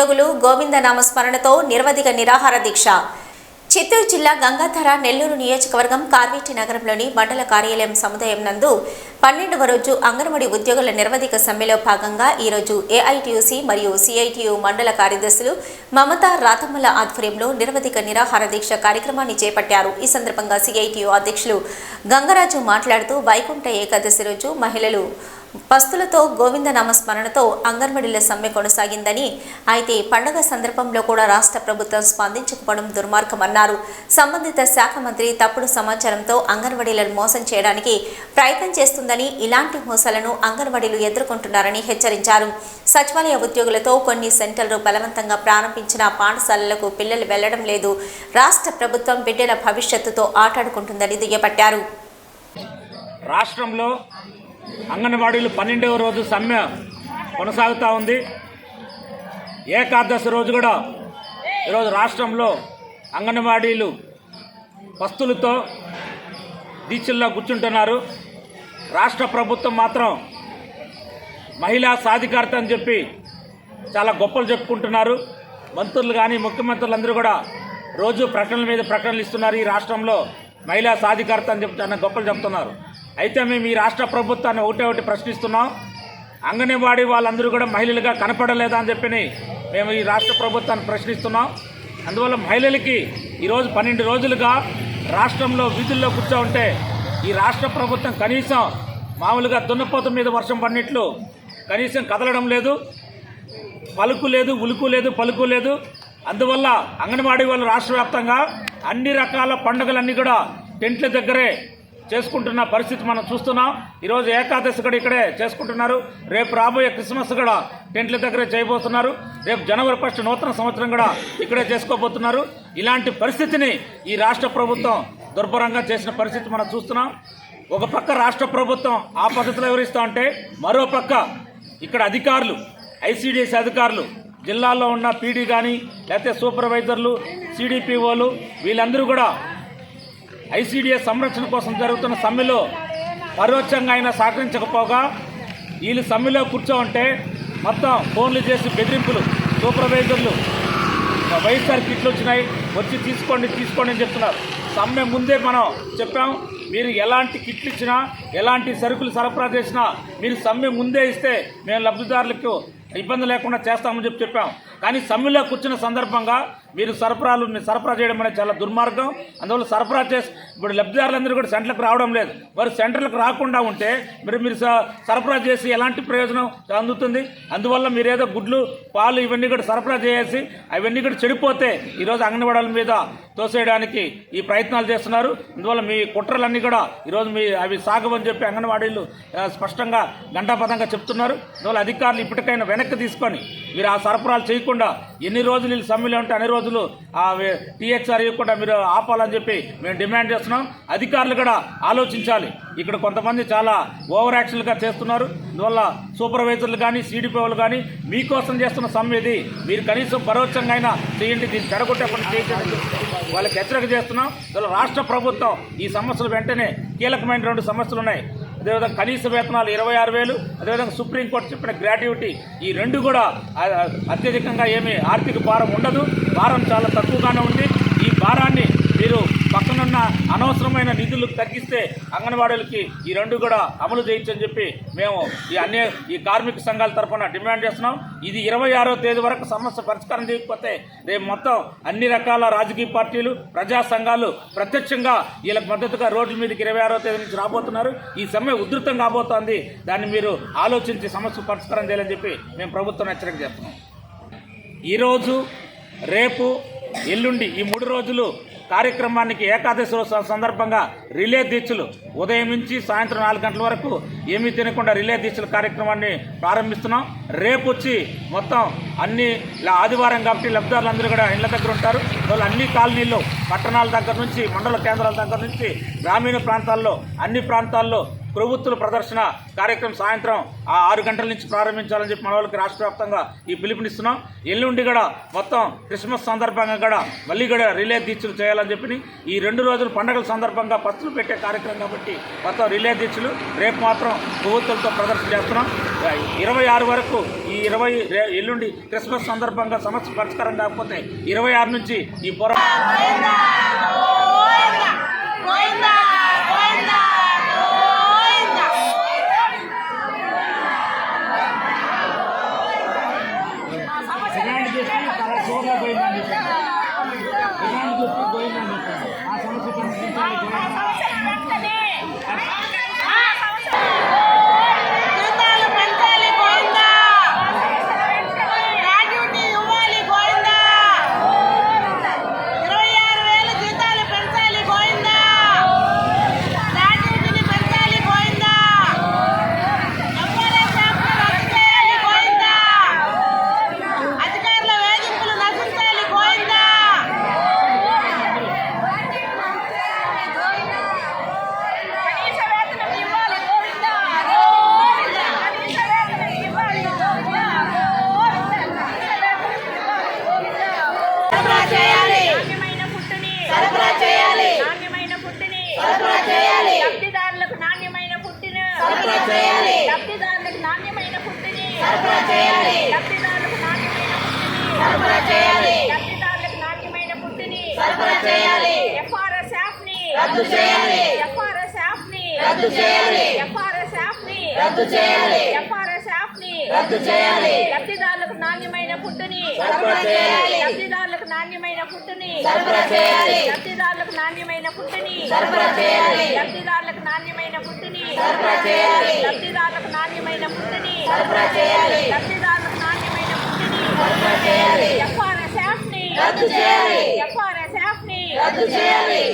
ఉద్యోగులు గోవిందనామ స్మరణతో నిరవధిక నిరాహార దీక్ష. చిత్తూరు జిల్లా గంగాధర నెల్లూరు నియోజకవర్గం కార్వేటి నగరంలోని మండల కార్యాలయం సముదాయం నందు పన్నెండవ రోజు అంగన్వాడీ ఉద్యోగుల నిరవధిక సమ్మెలో భాగంగా ఈరోజు ఏఐటియుసి మరియు సిఐటియు మండల కార్యదర్శులు మమతా రాతమ్మల ఆధ్వర్యంలో నిరవధిక నిరాహార దీక్ష కార్యక్రమాన్ని చేపట్టారు. ఈ సందర్భంగా సిఐటియు అధ్యక్షులు గంగరాజు మాట్లాడుతూ వైకుంఠ ఏకాదశి రోజు మహిళలు పస్తులతో గోవిందనామ స్మరణతో అంగన్వాడీల సమ్మె కొనసాగిందని అయితే పండుగ సందర్భంలో కూడా రాష్ట్ర ప్రభుత్వం స్పందించకపోవడం దుర్మార్గమన్నారు. సంబంధిత శాఖ మంత్రి తప్పుడు సమాచారంతో అంగన్వాడీలను మోసం చేయడానికి ప్రయత్నం చేస్తుందని ఇలాంటి మోసాలను అంగన్వాడీలు ఎదుర్కొంటున్నారని హెచ్చరించారు. సచివాలయ ఉద్యోగులతో కొన్ని సెంటర్లు బలవంతంగా ప్రారంభించిన పాఠశాలలకు పిల్లలు వెళ్ళడం లేదు. రాష్ట్ర ప్రభుత్వం బిడ్డల భవిష్యత్తుతో ఆటాడుకుంటుందని దుయ్యబట్టారు. రాష్ట్రంలో అంగన్వాడీలు పన్నెండవ రోజు సమ్మె కొనసాగుతూ ఉంది. ఏకాదశి రోజు కూడా ఈరోజు రాష్ట్రంలో అంగన్వాడీలు పస్తులతో దీక్షల్లో కూర్చుంటున్నారు. రాష్ట్ర ప్రభుత్వం మాత్రం మహిళా సాధికారత అని చెప్పి చాలా గొప్పలు చెప్పుకుంటున్నారు. మంత్రులు కానీ ముఖ్యమంత్రులు అందరూ కూడా రోజు ప్రకటనల మీద ప్రకటనలు ఇస్తున్నారు. ఈ రాష్ట్రంలో మహిళా సాధికారత అని చెప్పి చాలా గొప్పలు చెప్తున్నారు. అయితే మేము ఈ రాష్ట్ర ప్రభుత్వాన్ని ఒకటే ఒకటి ప్రశ్నిస్తున్నాం. అంగన్వాడీ వాళ్ళందరూ కూడా మహిళలుగా కనపడలేదా అని చెప్పి మేము ఈ రాష్ట్ర ప్రభుత్వాన్ని ప్రశ్నిస్తున్నాం. అందువల్ల మహిళలకి ఈరోజు పన్నెండు రోజులుగా రాష్ట్రంలో వీధుల్లో కూర్చో ఉంటే ఈ రాష్ట్ర ప్రభుత్వం కనీసం మామూలుగా దున్నపోత మీద వర్షం పడినట్లు కనీసం కదలడం లేదు పలుకు లేదు ఉలుకు లేదు పలుకు లేదు. అందువల్ల అంగన్వాడీ వాళ్ళు రాష్ట్ర వ్యాప్తంగా అన్ని రకాల పండుగలన్నీ కూడా టెంట్ల దగ్గరే చేసుకుంటున్న పరిస్థితి మనం చూస్తున్నాం. ఈరోజు ఏకాదశి కూడా ఇక్కడే చేసుకుంటున్నారు. రేపు రాబోయే క్రిస్మస్ కూడా టెంట్ల దగ్గరే చేయబోతున్నారు. రేపు జనవరి ఫస్ట్ నూతన సంవత్సరం కూడా ఇక్కడే చేసుకోబోతున్నారు. ఇలాంటి పరిస్థితిని ఈ రాష్ట్ర ప్రభుత్వం దుర్భరంగా చేసిన పరిస్థితి మనం చూస్తున్నాం. ఒక పక్క రాష్ట్ర ప్రభుత్వం ఆ పద్ధతిలో వివరిస్తూ ఉంటే మరో పక్క ఇక్కడ అధికారులు ఐసీడీఎస్ అధికారులు జిల్లాల్లో ఉన్న పీడీ కానీ లేకపోతే సూపర్వైజర్లు సిడిపిఓలు వీళ్ళందరూ కూడా ఐసీడీఎస్ సంరక్షణ కోసం జరుగుతున్న సమ్మెలో పరోక్షంగా అయినా సహకరించకపోగా వీళ్ళు సమ్మెలో కూర్చోంటే మొత్తం ఫోన్లు చేసి బెదిరింపులు సూపర్వైజర్లు వైఎస్ఆర్ కిట్లు వచ్చినాయి వచ్చి తీసుకోండి తీసుకోండి అని చెప్తున్నారు. సమ్మె ముందే మనం చెప్పాం మీరు ఎలాంటి కిట్లు ఇచ్చినా ఎలాంటి సరుకులు సరఫరా చేసినా మీరు సమ్మె ముందే ఇస్తే మేము లబ్ధిదారులకు ఇబ్బంది లేకుండా చేస్తామని చెప్పి చెప్పాం. కానీ సమ్మెలో కూర్చున్న సందర్భంగా మీరు సరఫరాలు సరఫరా చేయడం అనేది చాలా దుర్మార్గం. అందువల్ల సరఫరా చేసి ఇప్పుడు లబ్ధిదారులందరూ కూడా సెంటర్లకు రావడం లేదు. మరి సెంటర్లకు రాకుండా ఉంటే మరి మీరు సరఫరా చేసి ఎలాంటి ప్రయోజనం అందుతుంది? అందువల్ల మీరు ఏదో గుడ్లు పాలు ఇవన్నీ కూడా సరఫరా చేసి అవన్నీ కూడా చెడిపోతే ఈరోజు అంగన్వాడీల మీద తోసేయడానికి ఈ ప్రయత్నాలు చేస్తున్నారు. అందువల్ల మీ కుట్రలన్నీ కూడా ఈరోజు మీ అవి సాగవని చెప్పి అంగన్వాడీలు స్పష్టంగా గంటాపదంగా చెప్తున్నారు. అందువల్ల అధికారులు ఇప్పటికైనా వెనక్కి తీసుకొని మీరు ఆ సరఫరాలు చేయకుండా ఎన్ని రోజులు వీళ్ళు సమ్మెలో ఉంటే అన్ని రోజులు ఆ టీఎక్స్ఆర్ ఇవ్వకుండా మీరు ఆపాలని చెప్పి మేము డిమాండ్ చేస్తున్నాం. అధికారులు కూడా ఆలోచించాలి. ఇక్కడ కొంతమంది చాలా ఓవర్ యాక్షన్లుగా చేస్తున్నారు. అందువల్ల సూపర్వైజర్లు కానీ సీడీపీఓలు కానీ మీకోసం చేస్తున్న సమ్మె ఇది మీరు కనీసం పరోక్షంగా అయినా చేయండి. దీన్ని చెడగొట్టే పని చేయండి. వాళ్ళకి హెచ్చరిక చేస్తున్నాం. రాష్ట్ర ప్రభుత్వం ఈ సమస్యలు వెంటనే కీలకమైన రెండు సమస్యలు ఉన్నాయి. అదేవిధంగా కనీస వేతనాలు ఇరవై ఆరు వేలు అదేవిధంగా సుప్రీంకోర్టు చెప్పిన గ్రాట్యుటీ ఈ రెండు కూడా అత్యధికంగా ఏమీ ఆర్థిక భారం ఉండదు భారం చాలా తక్కువగానే ఉంది ఈ భారాన్ని మీరు పక్కనున్న అనవసరమైన నిధులు తగ్గిస్తే అంగన్వాడీలకి ఈ రెండు కూడా అమలు చేయొచ్చని చెప్పి మేము ఈ అన్ని ఈ కార్మిక సంఘాల తరఫున డిమాండ్ చేస్తున్నాం. ఇది ఇరవై ఆరో తేదీ వరకు సమస్య పరిష్కారం చేయకపోతే రేపు మొత్తం అన్ని రకాల రాజకీయ పార్టీలు ప్రజా సంఘాలు ప్రత్యక్షంగా వీళ్ళకి మద్దతుగా రోడ్ల మీదకి ఇరవై ఆరో తేదీ నుంచి రాబోతున్నారు. ఈ సమ్మె ఉధృతం కాబోతోంది. దాన్ని మీరు ఆలోచించి సమస్య పరిష్కారం చేయాలని చెప్పి మేము ప్రభుత్వం హెచ్చరిక చేస్తున్నాం. ఈరోజు రేపు ఎల్లుండి ఈ మూడు రోజులు కార్యక్రమానికి ఏకాదశి రోజు సందర్భంగా రిలే దీక్షలు. ఉదయం నుంచి సాయంత్రం నాలుగు గంటల వరకు ఏమీ తినకుండా రిలే దీక్షల కార్యక్రమాన్ని ప్రారంభిస్తున్నాం. రేపు వచ్చి మొత్తం అన్ని ఇలా ఆదివారం కాబట్టి లబ్ధిదారులందరూ కూడా ఇళ్ళ దగ్గర ఉంటారు. వాళ్ళు అన్ని కాలనీల్లో పట్టణాల దగ్గర నుంచి మండల కేంద్రాల దగ్గర నుంచి గ్రామీణ ప్రాంతాల్లో అన్ని ప్రాంతాల్లో ప్రభుత్వ ప్రదర్శన కార్యక్రమం సాయంత్రం ఆ ఆరు గంటల నుంచి ప్రారంభించాలని చెప్పి మన వాళ్ళకి రాష్ట్ర వ్యాప్తంగా ఈ పిలుపునిస్తున్నాం. ఎల్లుండి కూడా మొత్తం క్రిస్మస్ సందర్భంగా కూడా మళ్ళీ కూడా రిలే దీక్షలు చేయాలని చెప్పి ఈ రెండు రోజులు పండగల సందర్భంగా పస్తులు పెట్టే కార్యక్రమం కాబట్టి మొత్తం రిలే దీక్షలు రేపు మాత్రం ప్రభుత్వంతో ప్రదర్శన చేస్తున్నాం. ఇరవై ఆరు వరకు ఈ ఇరవై ఎల్లుండి క్రిస్మస్ సందర్భంగా సమస్య పరిష్కారం కాకపోతే ఇరవై ఆరు నుంచి ఈ పోరాటం డిమాండ్ చేసి చాలా షోగా పోయిందని చెప్పాను డిమాండ్ చేసి పోయిందని చెప్పాను ఆ సమస్య పరిష్కరించాలి జీతాలు పెంచాలి గోవిందా గ్రాడ్యుటీ ఇవ్వాలి గోవిందా ఇరవై ఆరు వేలు జీతాలు పెంచాలి గోవిందా గ్రాడ్యుటీని పెంచాలి గోవిందా ఎంఆర్ఎస్ యాప్ను రద్దు చేయాలి గోవిందా అధికారుల వేధింపులు నశించాలి గోవిందా కనీస వేతనం ఇవ్వాలి గోవిందా గోవిందా కనీస వేతనం ఇవ్వాలి గోవిందా గోవిందా సరఫరా చేయాలి నాణ్యమైన ఫుడ్ని సరఫరా చేయాలి నాణ్యమైన ఫుడ్ని సరఫరా చేయాలి లబ్ధిదారులకు నాణ్యమైన ఫుడ్ని సరఫరా చేయాలి లబ్ధిదారులకు నాణ్యమైన ఫుడ్ని సరఫరా చేయాలి లబ్ధిదారులకు నాణ్యమైన ఫుడ్ని సరఫరా చేయాలి లబ్ధిదారులకు నాణ్యమైన ఫుడ్ని సరఫరా చేయాలి ఎఫ్ఆర్ఎస్ యాప్ని రద్దు చేయాలి. ఎఫ్ఆర్ఎస్ యాప్ని రద్దు చేయాలి. ఎఫ్ఆర్ఎస్ యాప్ని రద్దు చేయాలి. ఎఫ్ఆర్ఎస్ యాప్ని రద్దు చేయాలి. లబ్ధిదారులకు నాణ్యమైన సరఫరా చేయాలి. లబ్ధిదారులకు నాణ్యమైన ఫుడ్ని సరఫరా చేయాలి. లబ్ధిదారులకు నాణ్యమైన ఫుడ్ని సరఫరా చేయాలి. లబ్ధిదారులకు నాణ్యమైన ఫుడ్ని సరఫరా చేయాలి. లబ్ధిదారులకు నాణ్యమైన ఫుడ్ని సరఫరా చేయాలి లబ్ధిదారులకు నాణ్యమైన ఫుడ్ని సరఫరా చేయాలి ఎఫ్ఆర్ఎస్ యాప్ని రద్దు చేయాలి ఎఫ్ఆర్ఎస్ యాప్ని రద్దు చేయాలి